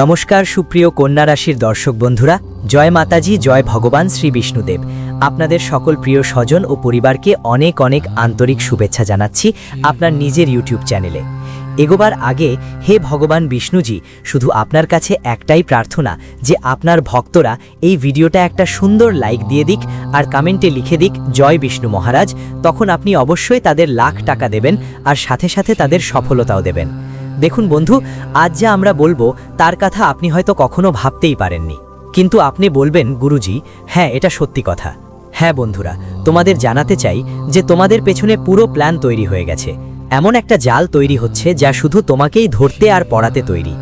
নমস্কার, সুপ্রিয় কন্যা রাশির দর্শক বন্ধুরা। জয় মাতাজি, জয় ভগবান শ্রী বিষ্ণুদেব। আপনাদের সকল প্রিয় স্বজন ও পরিবারকে অনেক অনেক আন্তরিক শুভেচ্ছা জানাচ্ছি আপনার নিজের ইউটিউব চ্যানেলে। এগোবার আগে, হে ভগবান বিষ্ণুজি, শুধু আপনার কাছে একটাই প্রার্থনা যে আপনার ভক্তরা এই ভিডিওটা একটা সুন্দর লাইক দিয়ে দিক আর কমেন্টে লিখে দিক, জয় বিষ্ণু মহারাজ। তখন আপনি অবশ্যই তাদের লাখ টাকা দেবেন আর সাথে সাথে তাদের সফলতাও দেবেন। দেখুন বন্ধু, আজ যা আমরা বলব, তার কথা আপনি হয়তো কখনো ভাবতেই পারেননি। কিন্তু আপনি বলবেন, গুরুজি হ্যাঁ এটা সত্যি কথা। হ্যাঁ বন্ধুরা, তোমাদের জানাতে চাই যে তোমাদের পেছনে পুরো প্ল্যান তৈরি হয়ে গেছে। এমন একটা জাল তৈরি হচ্ছে যা শুধু তোমাকেই ধরতে আর পড়াতে তৈরি।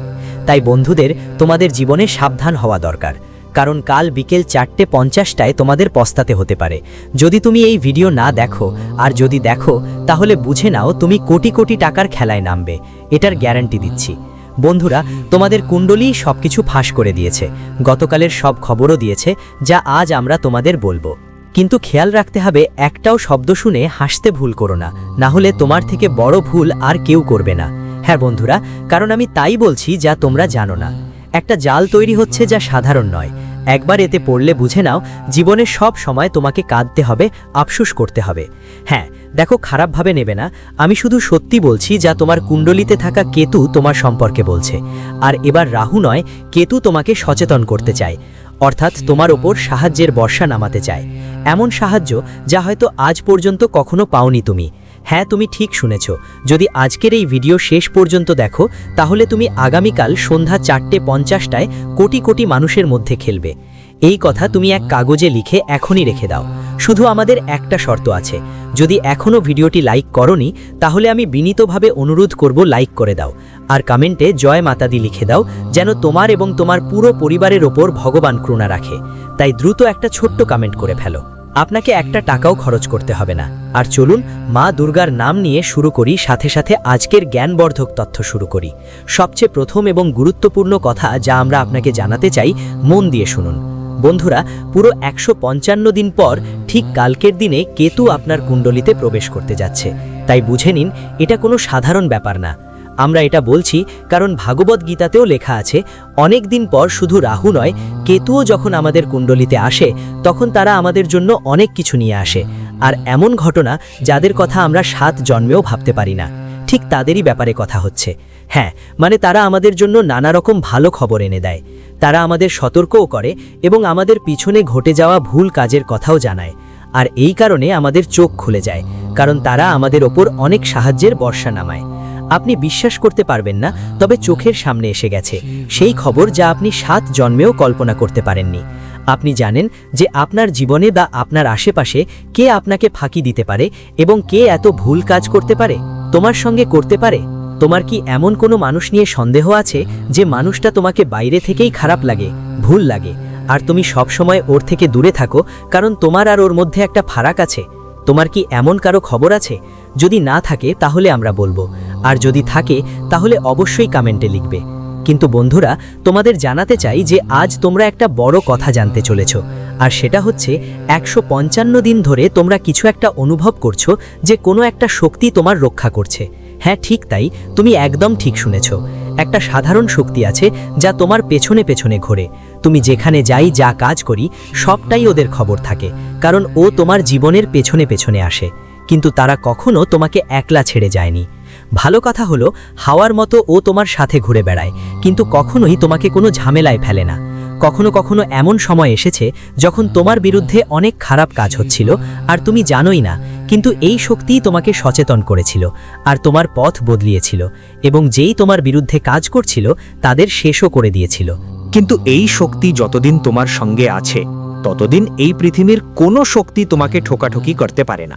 তাই বন্ধুদের, তোমাদের জীবনে সাবধান হওয়া দরকার। কারণ কাল বিকেল চারটে পঞ্চাশটায় তোমাদের পস্তাতে হতে পারে। যদি তুমি এই ভিডিও না দেখো, আর যদি দেখো, তাহলে বুঝে নাও তুমি কোটি কোটি টাকার খেলায় নামবে। এটার গ্যারান্টি দিচ্ছি। বন্ধুরা, তোমাদের কুণ্ডলী সবকিছু ফাঁস করে দিয়েছে। গতকালের সব খবরও দিয়েছে, যা আজ আমরা তোমাদের বলব। কিন্তু খেয়াল রাখতে হবে, একটাও শব্দ শুনে হাসতে ভুল করো না। না হলে তোমার থেকে বড় ভুল আর কেউ করবে না। হ্যাঁ বন্ধুরা, কারণ আমি তাই বলছি যা তোমরা জানো না। একটা জাল তৈরি হচ্ছে যা সাধারণ নয়। একবার এতে পড়লে বুঝে নাও জীবনে সব সময় তোমাকে কাঁদতে হবে, আফসুস করতে হবে। হ্যাঁ দেখো খারাপভাবে নেবে না। আমি শুধু সত্যি বলছি যা তোমার কুণ্ডলিতে থাকা কেতু তোমার সম্পর্কে বলছে। আর এবার রাহু নয়, কেতু তোমাকে সচেতন করতে চায়। অর্থাৎ তোমার ওপর সাহায্যের বর্ষা নামাতে চায়। এমন সাহায্য যা হয়তো আজ পর্যন্ত কখনো পাওনি তুমি। হ্যাঁ তুমি ঠিক শুনেছ। যদি আজকের এই ভিডিও শেষ পর্যন্ত দেখো, তাহলে তুমি আগামীকাল সন্ধ্যা চারটে পঞ্চাশটায় কোটি কোটি মানুষের মধ্যে খেলবে। এই কথা তুমি এক কাগজে লিখে এখনই রেখে দাও। শুধু আমাদের একটা শর্ত আছে। যদি এখনও ভিডিওটি লাইক করনি, তাহলে আমি বিনীতভাবে অনুরোধ করব লাইক করে দাও। আর কমেন্টে জয় মাতাদি লিখে দাও, যেন তোমার এবং তোমার পুরো পরিবারের ওপর ভগবান করুণা রাখে। তাই দ্রুত একটা ছোট্ট কমেন্ট করে ফেলো। আপনাকে একটা টাকাও খরচ করতে হবে না। আর চলুন, মা দুর্গার নাম নিয়ে শুরু করি, সাথে সাথে আজকের জ্ঞানবর্ধক তথ্য শুরু করি। সবচেয়ে প্রথম এবং গুরুত্বপূর্ণ কথা যা আমরা আপনাকে জানাতে চাই, মন দিয়ে শুনুন। বন্ধুরা, পুরো একশো পঞ্চান্ন দিন পর ঠিক কালকের দিনে কেতু আপনার কুণ্ডলিতে প্রবেশ করতে যাচ্ছে। তাই বুঝে নিন, এটা কোনো সাধারণ ব্যাপার না। আমরা এটা বলছি কারণ ভাগবত গীতাতেও লেখা আছে, অনেক দিন পর শুধু রাহু নয়, কেতুও যখন আমাদের কুণ্ডলিতে আসে, তখন তারা আমাদের জন্য অনেক কিছু নিয়ে আসে। আর এমন ঘটনা যাদের কথা আমরা সাত জন্মেও ভাবতে পারি না। ঠিক তাদেরই ব্যাপারে কথা হচ্ছে। হ্যাঁ মানে তারা আমাদের জন্য নানা রকম ভালো খবর এনে দেয়। তারা আমাদের সতর্কও করে এবং আমাদের পিছনে ঘটে যাওয়া ভুল কাজের কথাও জানায়। আর এই কারণে আমাদের চোখ খুলে যায়, কারণ তারা আমাদের ওপর অনেক সাহায্যের বর্ষা নামায়। আপনি বিশ্বাস করতে পারবেন না, তবে চোখের সামনে এসে গেছে। সেই খবর যা আপনি সাত জন্মেও কল্পনা করতে পারেননি। আপনি জানেন যে আপনার জীবনে বা আপনার আশেপাশে কে আপনাকে ফাঁকি দিতে পারে এবং কে এত ভুল কাজ করতে পারে? তোমার সঙ্গে করতে পারে? তোমার কি এমন কোনো মানুষ নিয়ে সন্দেহ আছে যে মানুষটা তোমাকে বাইরে থেকেই খারাপ লাগে, ভুল লাগে? আর তুমি সব সময় ওর থেকে দূরে থাকো, কারণ তোমার আর ওর মধ্যে একটা ফারাক আছে। তোমার কি এমন কারও খবর আছে? যদি না থাকে, তাহলে আমরা বলব। আর যদি থাকে, তাহলে অবশ্যই কমেন্টে লিখবে। কিন্তু বন্ধুরা, তোমাদের জানাতে চাই যে আজ তোমরা একটা বড় কথা জানতে চলেছ, আর সেটা হচ্ছে একশো পঞ্চান্ন দিন ধরে তোমরা কিছু একটা অনুভব করছ যে কোনো একটা শক্তি তোমার রক্ষা করছে। হ্যাঁ ঠিক তাই, তুমি একদম ঠিক শুনেছ। একটা সাধারণ শক্তি আছে যা তোমার পেছনে পেছনে ঘোরে। তুমি যেখানে যাই যা কাজ করি, সবটাই ওদের খবর থাকে, কারণ ও তোমার জীবনের পেছনে পেছনে আসে। কিন্তু তারা কখনো তোমাকে একলা ছেড়ে যায়নি। ভালো কথা হলো, হাওয়ার মতো ও তোমার সাথে ঘুরে বেড়ায়, কিন্তু কখনোই তোমাকে কোনো ঝামেলায় ফেলে না। কখনো কখনো এমন সময় এসেছে যখন তোমার বিরুদ্ধে অনেক খারাপ কাজ হচ্ছিল, আর তুমি জানোই না, কিন্তু এই শক্তিই তোমাকে সচেতন করেছিল, আর তোমার পথ বদলিয়েছিল, এবং যেই তোমার বিরুদ্ধে কাজ করছিল, তাদের শেষও করে দিয়েছিল। কিন্তু এই শক্তি যতদিন তোমার সঙ্গে আছে, ততদিন এই পৃথিবীর কোনো শক্তি তোমাকে ঠোকাঠুকি করতে পারে না।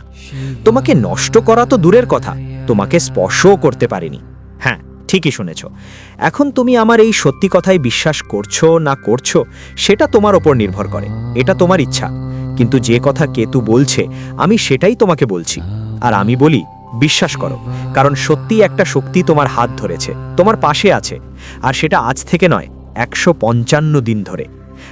তোমাকে নষ্ট করা তো দূরের কথা তোমাকে স্পর্শও করতে পারেনি। হ্যাঁ ঠিকই শুনেছ। এখন তুমি আমার এই সত্যি কথায় বিশ্বাস করছ না করছ, সেটা তোমার ওপর নির্ভর করে। এটা তোমার ইচ্ছা। কিন্তু যে কথা কেতু বলছে, আমি সেটাই তোমাকে বলছি। আর আমি বলি, বিশ্বাস করো। কারণ সত্যি একটা শক্তি তোমার হাত ধরেছে, তোমার পাশে আছে। আর সেটা আজ থেকে নয়, একশো দিন ধরে।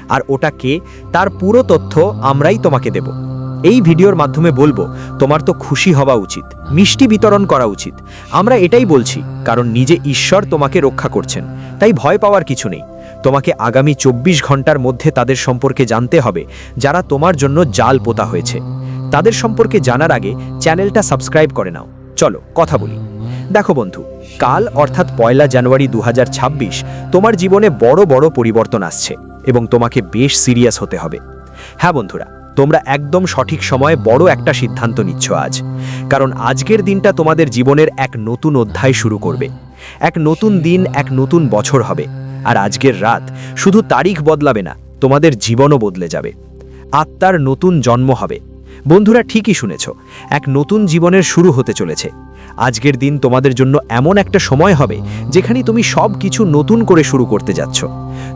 আর ওটা কে? তার পুরো তথ্য আমরাই তোমাকে দেব। এই ভিডিওর মাধ্যমে বলব, তোমার তো খুশি হওয়া উচিত, মিষ্টি বিতরণ করা উচিত। আমরা এটাই বলছি, কারণ নিজে ঈশ্বর তোমাকে রক্ষা করছেন, তাই ভয় পাওয়ার কিছু নেই। তোমাকে আগামী চব্বিশ ঘণ্টার মধ্যে তাদের সম্পর্কে জানতে হবে, যারা তোমার জন্য জাল পোতা হয়েছে। তাদের সম্পর্কে জানার আগে চ্যানেলটা সাবস্ক্রাইব করে নাও। চলো, কথা বলি। দেখো বন্ধু, কাল অর্থাৎ পয়লা জানুয়ারি দু হাজার ছাব্বিশ তোমার জীবনে বড় বড় পরিবর্তন আসছে এবং তোমাকে বেশ সিরিয়াস হতে হবে। হ্যাঁ বন্ধুরা তোমরা একদম সঠিক সময়ে বড় একটা সিদ্ধান্ত নিচ্ছ আজ। কারণ আজকের দিনটা তোমাদের জীবনের এক নতুন অধ্যায় শুরু করবে। এক নতুন দিন, এক নতুন বছর হবে। আর আজকের রাত শুধু তারিখ বদলাবে না, তোমাদের জীবনও বদলে যাবে। আত্মার নতুন জন্ম হবে। বন্ধুরা ঠিকই শুনেছ, এক নতুন জীবনের শুরু হতে চলেছে। আজকের দিন তোমাদের জন্য এমন একটা সময় হবে যেখানে তুমি সব কিছু নতুন করে শুরু করতে যাচ্ছ।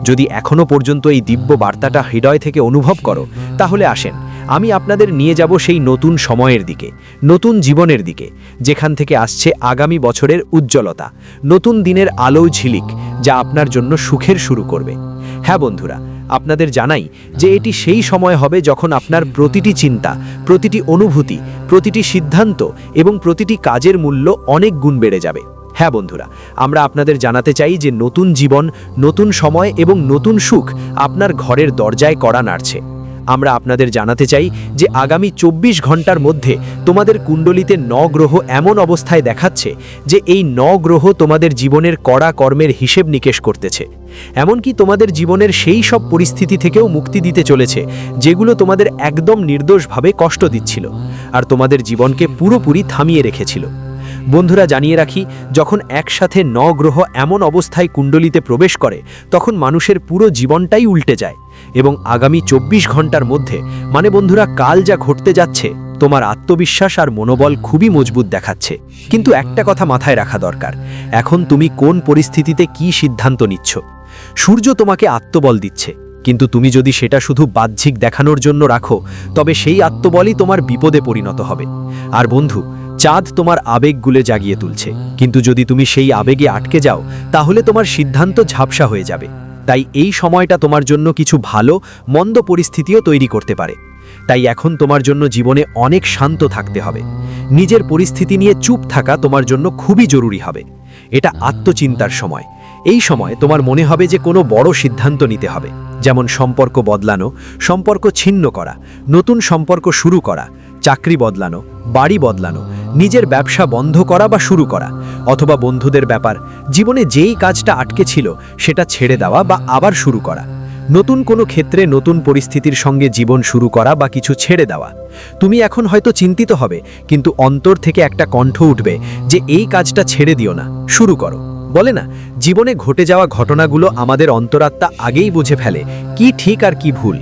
যদি এখনও পর্যন্ত এই দিব্য বার্তাটা হৃদয় থেকে অনুভব করো, তাহলে আসেন, আমি আপনাদের নিয়ে যাব সেই নতুন সময়ের দিকে, নতুন জীবনের দিকে, যেখান থেকে আসছে আগামী বছরের উজ্জ্বলতা, নতুন দিনের আলো ঝিলিক, যা আপনার জন্য সুখের শুরু করবে। হ্যাঁ বন্ধুরা আপনাদের জানাই যে এটি সেই সময় হবে যখন আপনার প্রতিটি চিন্তা, প্রতিটি অনুভূতি, প্রতিটি সিদ্ধান্ত এবং প্রতিটি কাজের মূল্য অনেক গুণ বেড়ে যাবে। হ্যাঁ বন্ধুরা, আমরা আপনাদের জানাতে চাই যে নতুন জীবন, নতুন সময় এবং নতুন সুখ আপনার ঘরের দরজায় কড়া নাড়ছে। আমরা আপনাদের জানাতে চাই যে আগামী চব্বিশ ঘণ্টার মধ্যে তোমাদের কুণ্ডলিতে ন গ্রহ এমন অবস্থায় দেখাচ্ছে যে এই ন গ্রহ তোমাদের জীবনের কড়া কর্মের হিসেব নিকেশ করতেছে। এমনকি তোমাদের জীবনের সেই সব পরিস্থিতি থেকেও মুক্তি দিতে চলেছে, যেগুলো তোমাদের একদম নির্দোষভাবে কষ্ট দিচ্ছিল আর তোমাদের জীবনকে পুরোপুরি থামিয়ে রেখেছিল। বন্ধুরা, জানিয়ে রাখি, যখন একসাথে ন গ্রহ এমন অবস্থায় কুণ্ডলিতে প্রবেশ করে, তখন মানুষের পুরো জীবনটাই উল্টে যায়। এবং আগামী চব্বিশ ঘণ্টার মধ্যে মানে বন্ধুরা, কাল যা ঘটতে যাচ্ছে, তোমার আত্মবিশ্বাস আর মনোবল খুবই মজবুত দেখাচ্ছে। কিন্তু একটা কথা মাথায় রাখা দরকার, এখন তুমি কোন পরিস্থিতিতে কি সিদ্ধান্ত নিচ্ছ? সূর্য তোমাকে আত্মবল দিচ্ছে, কিন্তু তুমি যদি সেটা শুধু বাহ্যিক দেখানোর জন্য রাখো, তবে সেই আত্মবলই তোমার বিপদে পরিণত হবে। আর বন্ধু, চাঁদ তোমার আবেগগুলো জাগিয়ে তুলছে, কিন্তু যদি তুমি সেই আবেগে আটকে যাও, তাহলে তোমার সিদ্ধান্ত ঝাপসা হয়ে যাবে। তাই এই সময়টা তোমার জন্য কিছু ভালো, মন্দ পরিস্থিতিও তৈরি করতে পারে। তাই এখন তোমার জন্য জীবনে অনেক শান্ত থাকতে হবে। নিজের পরিস্থিতি নিয়ে চুপ থাকা তোমার জন্য খুবই জরুরি হবে। এটা আত্মচিন্তার সময়। এই সময় তোমার মনে হবে যে কোনো বড় সিদ্ধান্ত নিতে হবে। যেমন সম্পর্ক বদলানো, সম্পর্ক ছিন্ন করা, নতুন সম্পর্ক শুরু করা, চাকরি বদলানো, বাড়ি বদলানো, নিজের ব্যবসা বন্ধ করা বা শুরু করা অথবা বন্ধুদের ব্যাপার, জীবনে যেই কাজটা আটকে ছিল সেটা ছেড়ে দেওয়া বা আবার শুরু করা। নতুন কোনো ক্ষেত্রে নতুন পরিস্থিতির সঙ্গে জীবন শুরু করা বা কিছু ছেড়ে দেওয়া। তুমি এখন হয়তো চিন্তিত হবে, কিন্তু অন্তর থেকে একটা কণ্ঠ উঠবে যে এই কাজটা ছেড়ে দিও না, শুরু করো। বলে না, জীবনে ঘটে যাওয়া ঘটনাগুলো আমাদের অন্তরাত্মা আগেই বুঝে ফেলে কি ঠিক আর কি ভুল।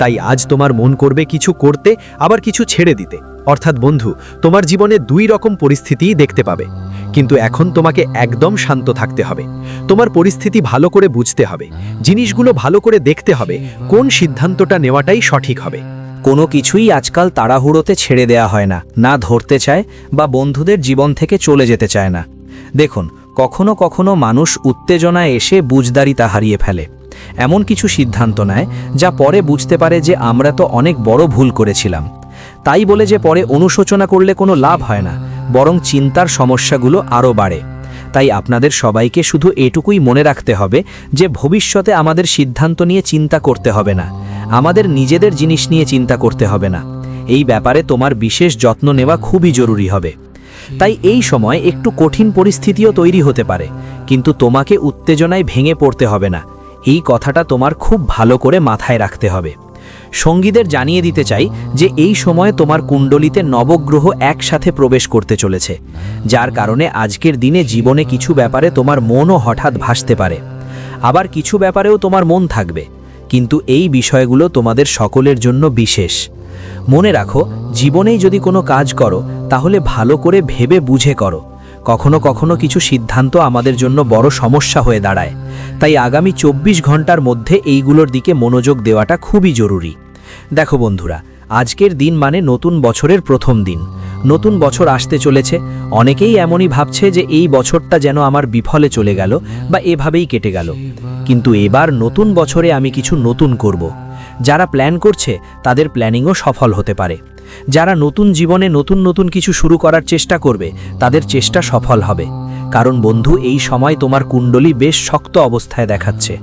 তাই আজ তোমার মন করবে কিছু করতে, আবার কিছু ছেড়ে দিতে। অর্থাৎ বন্ধু, তোমার জীবনে দুই রকম পরিস্থিতিই দেখতে পাবে। কিন্তু এখন তোমাকে একদম শান্ত থাকতে হবে। তোমার পরিস্থিতি ভালো করে বুঝতে হবে। জিনিসগুলো ভালো করে দেখতে হবে। কোন সিদ্ধান্তটা নেওয়াটাই সঠিক হবে। কোনো কিছুই আজকাল তাড়াহুড়োতে ছেড়ে দেয়া হয় না না ধরতে চায় বা বন্ধুদের জীবন থেকে চলে যেতে চায় না। দেখুন, কখনো কখনো মানুষ উত্তেজনায় এসে বুঝদারিতা হারিয়ে ফেলে। এমন কিছু সিদ্ধান্ত নেয় যা পরে বুঝতে পারে যে আমরা তো অনেক বড় ভুল করেছিলাম। তাই বলে যে পরে অনুশোচনা করলে কোনো লাভ হয় না, বরং চিন্তার সমস্যাগুলো আরও বাড়ে। তাই আপনাদের সবাইকে শুধু এটুকুই মনে রাখতে হবে যে ভবিষ্যতে আমাদের সিদ্ধান্ত নিয়ে চিন্তা করতে হবে না, আমাদের নিজেদের জিনিস নিয়ে চিন্তা করতে হবে না। এই ব্যাপারে তোমার বিশেষ যত্ন নেওয়া খুবই জরুরি হবে। তাই এই সময় একটু কঠিন পরিস্থিতিও তৈরি হতে পারে, কিন্তু তোমাকে উত্তেজনায় ভেঙে পড়তে হবে না। এই কথাটা তোমার খুব ভালো করে মাথায় রাখতে হবে। সঙ্গীদের জানিয়ে দিতে চাই যে এই সময় তোমার কুণ্ডলিতে নবগ্রহ একসাথে প্রবেশ করতে চলেছে, যার কারণে আজকের দিনে জীবনে কিছু ব্যাপারে তোমার মনও হঠাৎ ভাসতে পারে। আবার কিছু ব্যাপারেও তোমার মন থাকবে, কিন্তু এই বিষয়গুলো তোমাদের সকলের জন্য বিশেষ। মনে রাখো, জীবনেই যদি কোনো কাজ করো, তাহলে ভালো করে ভেবে বুঝে করো। কখনো কখনো কিছু সিদ্ধান্ত আমাদের জন্য বড় সমস্যা হয়ে দাঁড়ায়। তাই আগামী চব্বিশ ঘণ্টার মধ্যে এইগুলোর দিকে মনোযোগ দেওয়াটা খুবই জরুরি। দেখো বন্ধুরা, আজকের দিন মানে নতুন বছরের প্রথম দিন। নতুন বছর আসতে চলেছে, অনেকেই এমনই ভাবছে যে এই বছরটা যেন আমার বিফলে চলে গেল বা এভাবেই কেটে গেল। কিন্তু এবার নতুন বছরে আমি কিছু নতুন করব। যারা প্ল্যান করছে, তাদের প্ল্যানিংও সফল হতে পারে। যারা নতুন জীবনে নতুন নতুন কিছু শুরু করার চেষ্টা করবে, তাদের চেষ্টা সফল হবে। কারণ বন্ধু, এই সময় তোমার কুণ্ডলী বেশ শক্ত অবস্থায় দেখাচ্ছে।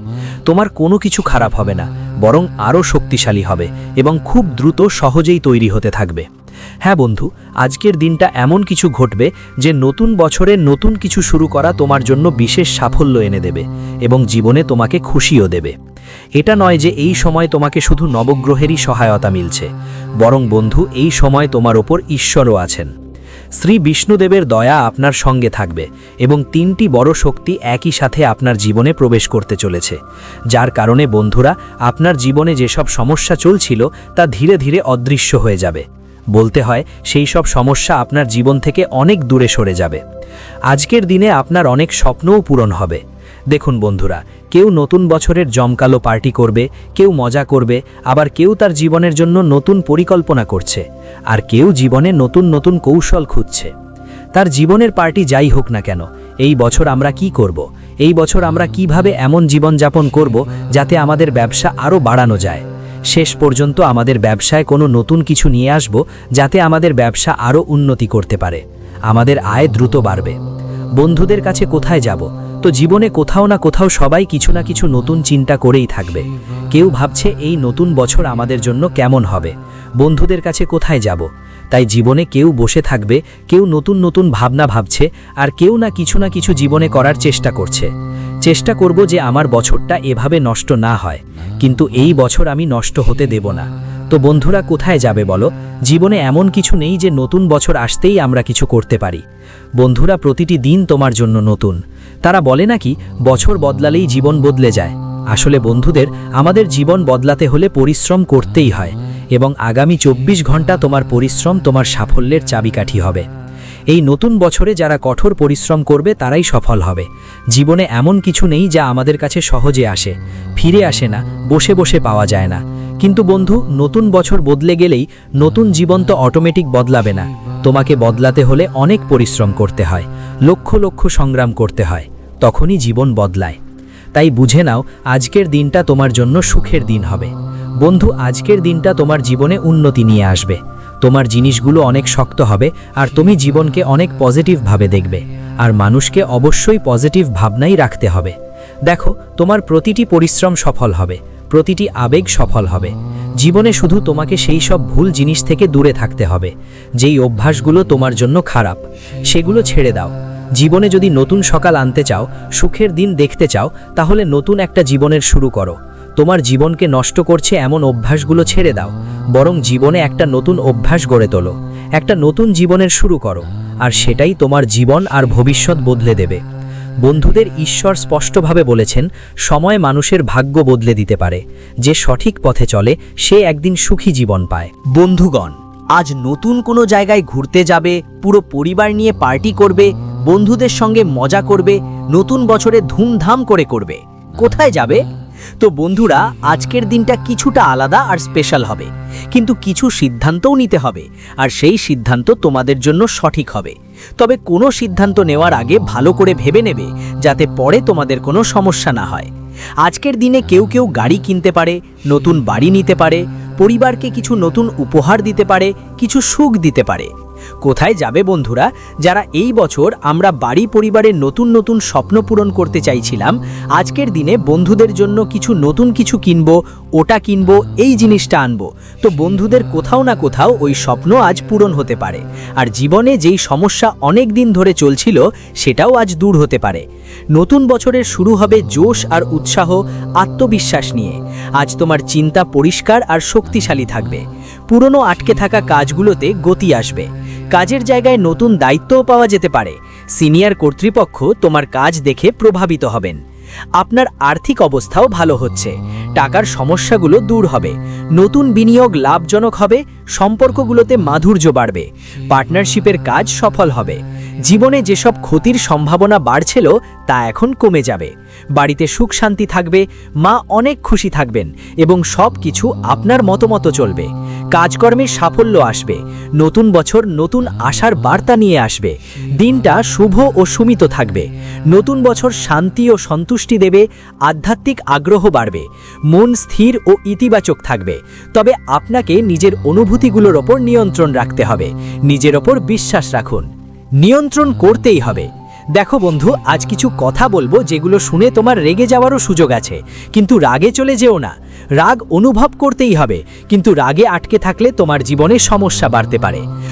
তোমার কোনো কিছু খারাপ হবে না, বরং আরও শক্তিশালী হবে এবং খুব দ্রুত সহজেই তৈরি হতে থাকবে। হ্যাঁ বন্ধু, আজকের দিনটা এমন কিছু ঘটবে যে নতুন বছরে নতুন কিছু শুরু করা তোমার জন্য বিশেষ সাফল্য এনে দেবে এবং জীবনে তোমাকে খুশিও দেবে। এটা নয় যে এই সময় তোমাকে শুধু নবগ্রহেরই সহায়তা মিলছে, বরং বন্ধু, এই সময় তোমার ওপর ঈশ্বরও আছেন। শ্রী বিষ্ণুদেবের দয়া আপনার সঙ্গে থাকবে এবং তিনটি বড় শক্তি একই সাথে আপনার জীবনে প্রবেশ করতে চলেছে। যার কারণে, বন্ধুরা, আপনার জীবনে যেসব সমস্যা চলছিল তা ধীরে ধীরে অদৃশ্য হয়ে যাবে। বলতে হয়, সেই সব সমস্যা আপনার জীবন থেকে অনেক দূরে সরে যাবে। আজকের দিনে আপনার অনেক স্বপ্নও পূরণ হবে। দেখুন, বন্ধুরা কেউ নতুন বছরের জমকালো পার্টি করবে, কেউ মজা করবে, আবার কেউ তার জীবনের জন্য নতুন পরিকল্পনা করছে, আর কেউ জীবনে নতুন নতুন কৌশল খুঁজছে। তার জীবনের পার্টি যাই হোক না কেন, এই বছর আমরা কি করব, এই বছর আমরা কীভাবে এমন জীবনযাপন করব যাতে আমাদের ব্যবসা আরও বাড়ানো যায়। শেষ পর্যন্ত আমাদের ব্যবসায় কোনো নতুন কিছু নিয়ে আসব যাতে আমাদের ব্যবসা আরও উন্নতি করতে পারে, আমাদের আয় দ্রুত বাড়বে। বন্ধুদের কাছে কোথায় যাব তো জীবনে কোথাও না কোথাও সবাই কিছু না কিছু নতুন চিন্তা করেই থাকবে। কেউ ভাবছে এই নতুন বছর আমাদের জন্য কেমন হবে? বন্ধুদের কাছে কোথায় যাব? তাই জীবনে কেউ বসে থাকবে, কেউ নতুন নতুন ভাবনা ভাবছে, আর কেউ না কিছু না কিছু জীবনে করার চেষ্টা করছে। চেষ্টা করব যে আমার বছরটা এভাবে নষ্ট না হয়, কিন্তু এই বছর আমি নষ্ট হতে দেব না। তো বন্ধুরা, কোথায় যাবে বলো? জীবনে এমন কিছু নেই যে নতুন বছর আসতেই আমরা কিছু করতে পারি। বন্ধুরা, প্রতিটি দিন তোমার জন্য নতুন। তারা বলে নাকি, বছর বদলালেই জীবন বদলে যায়। আসলে বন্ধুদের, আমাদের জীবন বদলাতে হলে পরিশ্রম করতেই হয় এবং আগামী চব্বিশ ঘণ্টা তোমার পরিশ্রম তোমার সাফল্যের চাবিকাঠি হবে। এই নতুন বছরে যারা কঠোর পরিশ্রম করবে, তারাই সফল হবে। জীবনে এমন কিছু নেই যা আমাদের কাছে সহজে আসে। ফিরে আসে না, বসে বসে পাওয়া যায় না। কিন্তু বন্ধু, নতুন বছর বদলে গেলেই নতুন জীবন তো অটোমেটিক বদলাবে না। তোমাকে বদলাতে হলে অনেক পরিশ্রম করতে হয়। লক্ষ লক্ষ সংগ্রাম করতে হয়। তখনই জীবন বদলায়। তাই বুঝে নাও, আজকের দিনটা তোমার জন্য সুখের দিন হবে। বন্ধু, আজকের দিনটা তোমার জীবনে উন্নতি নিয়ে আসবে। তোমার জিনিসগুলো অনেক শক্ত হবে আর তুমি জীবনকে অনেক পজিটিভভাবে দেখবে। আর মানুষকে অবশ্যই পজিটিভ ভাবনাই রাখতে হবে। দেখো, তোমার প্রতিটি পরিশ্রম সফল হবে, প্রতিটি আবেগ সফল হবে। জীবনে শুধু তোমাকে সেই সব ভুল জিনিস থেকে দূরে থাকতে হবে, যেই অভ্যাসগুলো তোমার জন্য খারাপ, সেগুলো ছেড়ে দাও। জীবনে যদি নতুন সকাল আনতে চাও, সুখের দিন দেখতে চাও, তাহলে নতুন একটা জীবনের শুরু করো। তোমার জীবনকে নষ্ট করছে এমন অভ্যাসগুলো ছেড়ে দাও, বরং জীবনে একটা নতুন অভ্যাস গড়ে তোলো, একটা নতুন জীবনের শুরু করো, আর সেটাই তোমার জীবন আর ভবিষ্যৎ বদলে দেবে। বন্ধুদের ঈশ্বর স্পষ্টভাবে বলেছেন, সময় মানুষের ভাগ্য বদলে দিতে পারে, যে সঠিক পথে চলে, সে একদিন সুখী জীবন পায়। বন্ধুগণ, আজ নতুন কোনো জায়গায় ঘুরতে যাবে, পুরো পরিবার নিয়ে পার্টি করবে, বন্ধুদের সঙ্গে মজা করবে, নতুন বছরে ধুমধাম করে করবে। কোথায় যাবে? তো বন্ধুরা, আজকের দিনটা কিছুটা আলাদা আর স্পেশাল হবে। কিন্তু কিছু সিদ্ধান্তও নিতে হবে, আর সেই সিদ্ধান্ত তোমাদের জন্য সঠিক হবে। তবে কোনো সিদ্ধান্ত নেওয়ার আগে ভালো করে ভেবে নেবে, যাতে পরে তোমাদের কোনো সমস্যা না হয়। আজকের দিনে কেউ কেউ গাড়ি কিনতে পারে, নতুন বাড়ি নিতে পারে, পরিবারকে কিছু নতুন উপহার দিতে পারে, কিছু সুখ দিতে পারে। কোথায় যাবে বন্ধুরা? যারা এই বছর আমরা বাড়ি পরিবারের নতুন নতুন স্বপ্ন পূরণ করতে চাইছিলাম, আজকের দিনে বন্ধুদের জন্য কিছু নতুন কিছু কিনবো, ওটা কিনবো, এই জিনিসটা আনব। তো বন্ধুদের কোথাও না কোথাও ওই স্বপ্ন আজ পূরণ হতে পারে। আর জীবনে যেই সমস্যা অনেক দিন ধরে চলছিল, সেটাও আজ দূর হতে পারে। নতুন বছরের শুরু হবে জোশ আর উৎসাহ, আত্মবিশ্বাস নিয়ে। আজ তোমার চিন্তা পরিষ্কার আর শক্তিশালী থাকবে। পুরনো আটকে থাকা কাজগুলোতে গতি আসবে। কাজের জায়গায় নতুন দায়িত্বও পাওয়া যেতে পারে। সিনিয়র কর্তৃপক্ষ তোমার কাজ দেখে প্রভাবিত হবেন। আপনার আর্থিক অবস্থাও ভালো হচ্ছে। টাকার সমস্যাগুলো দূর হবে। নতুন বিনিয়োগ লাভজনক হবে। সম্পর্কগুলোতে মাধুর্য বাড়বে। পার্টনারশিপের কাজ সফল হবে। জীবনে যেসব ক্ষতির সম্ভাবনা বাড়ছিল, তা এখন কমে যাবে। বাড়িতে সুখ শান্তি থাকবে। মা অনেক খুশি থাকবেন এবং সব কিছু আপনার মতো মতো চলবে। কাজকর্মের সাফল্য আসবে। নতুন বছর নতুন আশার বার্তা নিয়ে আসবে। দিনটা শুভ ও সুমিত থাকবে। নতুন বছর শান্তি ও সন্তুষ্টি দেবে, আধ্যাত্মিক আগ্রহ বাড়বে, মন স্থির ও ইতিবাচক থাকবে। তবে আপনাকে নিজের অনুভূতিগুলোর ওপর নিয়ন্ত্রণ রাখতে হবে। নিজের ওপর বিশ্বাস রাখুন। নিয়ন্ত্রণ করতেই হবে। দেখো বন্ধু, আজ কিছু কথা বলব যেগুলো শুনে তোমার রেগে যাওয়ারও সুযোগ আছে। কিন্তু রাগে চলে যেও না। রাগ অনুভব করতেই হবে কিন্তু রাগে আটকে থাকলে তোমার জীবনে সমস্যা বাড়তে পারে।